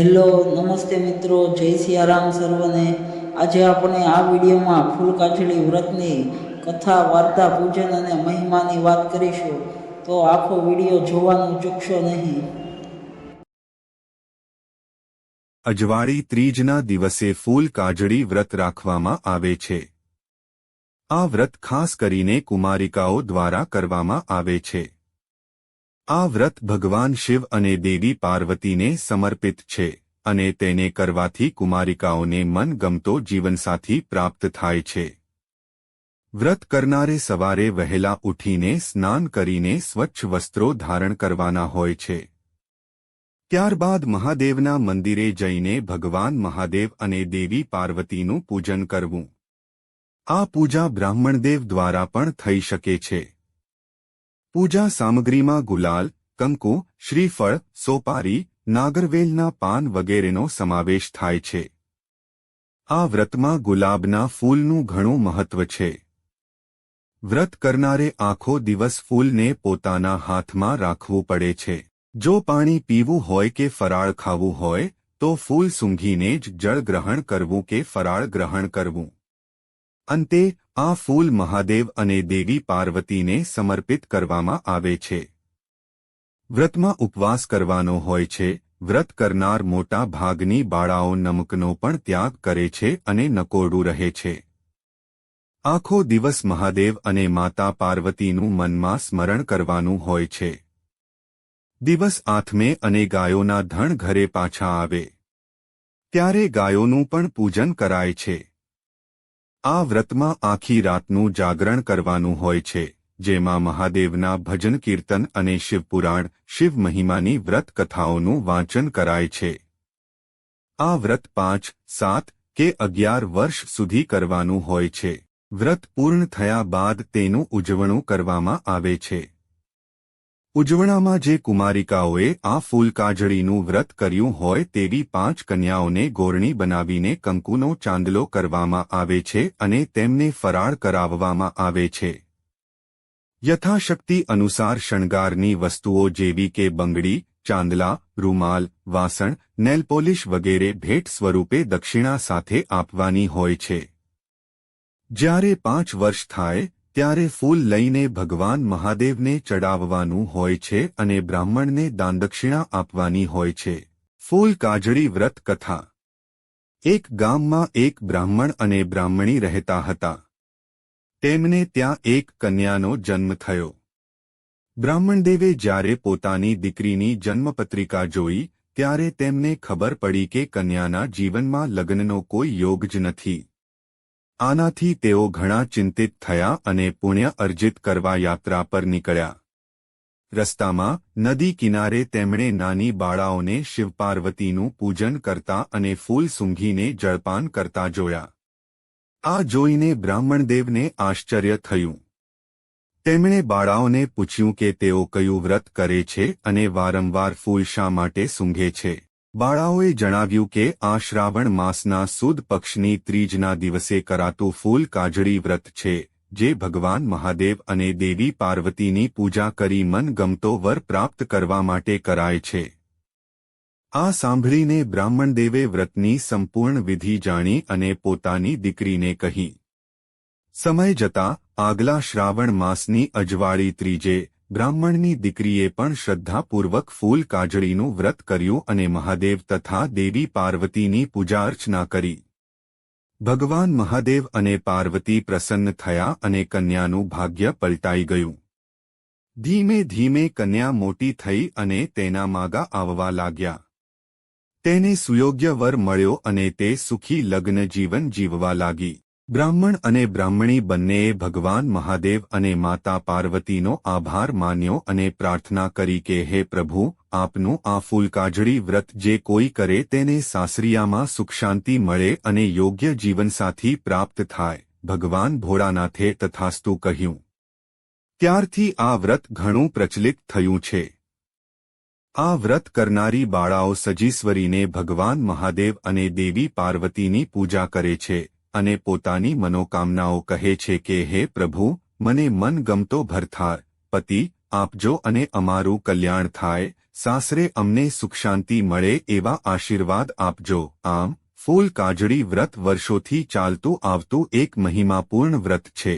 Hello, નમસ્તે મિત્રો, જય સિયારામ સર્વને. આજે આપણે આ વિડીયોમાં ફૂલકાચડી વ્રતની કથા, વાર્તા, પૂજન અને મહિમાની વાત કરીશું. તો આખો વીડિયો જોવાનું ચૂકશો નહીં. અજવાળી ત્રીજના દિવસે ફૂલ કાજળી વ્રત રાખવામાં આવે છે. આ વ્રત ખાસ કરીને કુમારિકાઓ દ્વારા કરવામાં આવે છે. આ વ્રત ભગવાન શિવ અને દેવી પાર્વતીને સમર્પિત છે અને તેને કરવાથી કુમારિકાઓને મનગમતો જીવનસાથી પ્રાપ્ત થાય છે. વ્રત કરનારે સવારે વહેલા ઉઠીને સ્નાન કરીને સ્વચ્છ વસ્ત્રો ધારણ કરવાના હોય છે. ત્યારબાદ મહાદેવના મંદિરે જઈને ભગવાન મહાદેવ અને દેવી પાર્વતીનું પૂજન કરવું. આ પૂજા બ્રાહ્મણદેવ દ્વારા પણ થઈ શકે છે. પૂજા સામગ્રીમાં ગુલાલ, કંકુ, શ્રીફળ, સોપારી, નાગરવેલના પાન વગેરેનો સમાવેશ થાય છે. આ વ્રતમાં ગુલાબના ફૂલનું ઘણું મહત્વ છે. વ્રત કરનારે આખો દિવસ ફૂલને પોતાના હાથમાં રાખવું પડે છે. જો પાણી પીવું હોય કે ફરાળ ખાવું હોય, તો ફૂલ સૂંઘીને જ જળ ગ્રહણ કરવું કે ફરાળ ગ્રહણ કરવું. અંતે, આ ફૂલ મહાદેવ અને દેવી પાર્વતીને સમર્પિત કરવામાં આવે છે. વ્રતમાં ઉપવાસ કરવાનો હોય છે, વ્રત કરનાર મોટા ભાગની બાળાઓ નમકનો પણ ત્યાગ કરે છે અને નકોરડું રહે છે. આખો દિવસ મહાદેવ અને માતા પાર્વતીનું મનમાં સ્મરણ કરવાનું હોય છે. દિવસ આથમે અને ગાયોના ધણ ઘરે પાછા આવે. ત્યારે ગાયોનું પણ પૂજન કરાય છે. આ વ્રતમાં આખી રાતનું જાગરણ કરવાનું હોય છે, જેમાં મહાદેવના ભજન કીર્તન અને શિવપુરાણ, શિવ મહિમાની વ્રત કથાઓનું વાંચન કરાય છે. આ વ્રત પાંચ, સાત કે અગિયાર વર્ષ સુધી કરવાનું હોય છે. વ્રત પૂર્ણ થયા બાદ તેનું ઉજવણું કરવામાં આવે છે. ઉજવણામાં જે કુમારિકાઓએ આ ફૂલકાજળીનું વ્રત કર્યું હોય તેવી પાંચ કન્યાઓને ગોરણી બનાવીને કંકુનો ચાંદલો કરવામાં આવે છે અને તેમને ફરાળ કરાવવામાં આવે છે. યથાશક્તિ અનુસાર શણગારની વસ્તુઓ જેવી કે બંગડી, ચાંદલા, રૂમાલ, વાસણ નેલપોલિશ વગેરે ભેટ સ્વરૂપે દક્ષિણા સાથે આપવાની હોય છે. જ્યારે પાંચ વર્ષ થાય ત્યારે ફૂલ લઈને ભગવાન મહાદેવને ચડાવવાનું હોય છે અને બ્રાહ્મણને દાનદક્ષિણા આપવાની હોય છે. ફૂલ કાજળી વ્રત કથા. એક ગામમાં એક બ્રાહ્મણ અને બ્રાહ્મણી રહેતા હતા. તેમને ત્યાં એક કન્યાનો જન્મ થયો. બ્રાહ્મણદેવે જ્યારે પોતાની દીકરીની જન્મપત્રિકા જોઈ, ત્યારે તેમને ખબર પડી કે કન્યાના જીવનમાં લગ્નનો કોઈ યોગ જ નથી. આનાથી તેઓ ઘણા ચિંતિત થયા અને પુણ્ય અર્જિત કરવા યાત્રા પર નીકળ્યા. રસ્તામાં, નદી કિનારે તેમણે નાની બાળાઓને શિવપાર્વતીનું પૂજન કરતા અને ફૂલ સૂંઘીને જળપાન કરતા જોયા. આ જોઈને બ્રાહ્મણદેવને આશ્ચર્ય થયું. તેમણે બાળાઓને પૂછ્યું કે તેઓ કયું વ્રત કરે છે અને વારંવાર ફૂલ શા માટે સૂંઘે છે? બાળાઓએ જણાવ્યું કે આ શ્રાવણ માસના સુદ પક્ષની ત્રીજના દિવસે કરાતું ફૂલ કાજળી વ્રત છે, જે ભગવાન મહાદેવ અને દેવી પાર્વતીની પૂજા કરી મનગમતો વર પ્રાપ્ત કરવા માટે કરાય છે. આ સાંભળીને બ્રાહ્મણદેવે વ્રતની સંપૂર્ણ વિધિ જાણી અને પોતાની દીકરીને કહી, સમય જતા આગલા શ્રાવણ માસની અજવાળી ત્રીજે બ્રાહ્મણની દીકરીએ પણ શ્રદ્ધાપૂર્વક ફૂલ કાજળીનું વ્રત કર્યું અને મહાદેવ તથા દેવી પાર્વતીની પૂજા અર્ચના કરી. ભગવાન મહાદેવ અને પાર્વતી પ્રસન્ન થયા અને કન્યાનું ભાગ્ય પલટાઈ ગયું. ધીમે ધીમે કન્યા મોટી થઈ અને તેના માગા આવવા લાગ્યા. તેને સુયોગ્ય વર મળ્યો અને તે સુખી લગ્ન જીવન જીવવા લાગી. બ્રાહ્મણ અને બ્રાહ્મણી બંનેએ ભગવાન મહાદેવ અને માતા પાર્વતીનો આભાર માન્યો અને પ્રાર્થના કરી કે, હે પ્રભુ, આપનું આ ફૂલકાજળી વ્રત જે કોઈ કરે તેને સાસરિયામાં સુખશાંતિ મળે અને યોગ્ય જીવનસાથી પ્રાપ્ત થાય. ભગવાન ભોળાનાથે તથાસ્તુ કહ્યું. ત્યારથી આ વ્રત ઘણું પ્રચલિત થયું છે. આ વ્રત કરનારી બાળાઓ સજીશ્વરીને ભગવાન મહાદેવ અને દેવી પાર્વતીની પૂજા કરે છે. અને પોતાની મનોકામનાઓ કહે છે કે, હે પ્રભુ, મને મનગમતો ભરથાર, પતિ આપજો અને અમારું કલ્યાણ થાય, સાસરે અમને સુખ શાંતિ મળે એવા આશીર્વાદ આપજો. આમ, ફૂલ કાજળી વ્રત વર્ષોથી ચાલતું આવતું એક મહિમાપૂર્ણ વ્રત છે.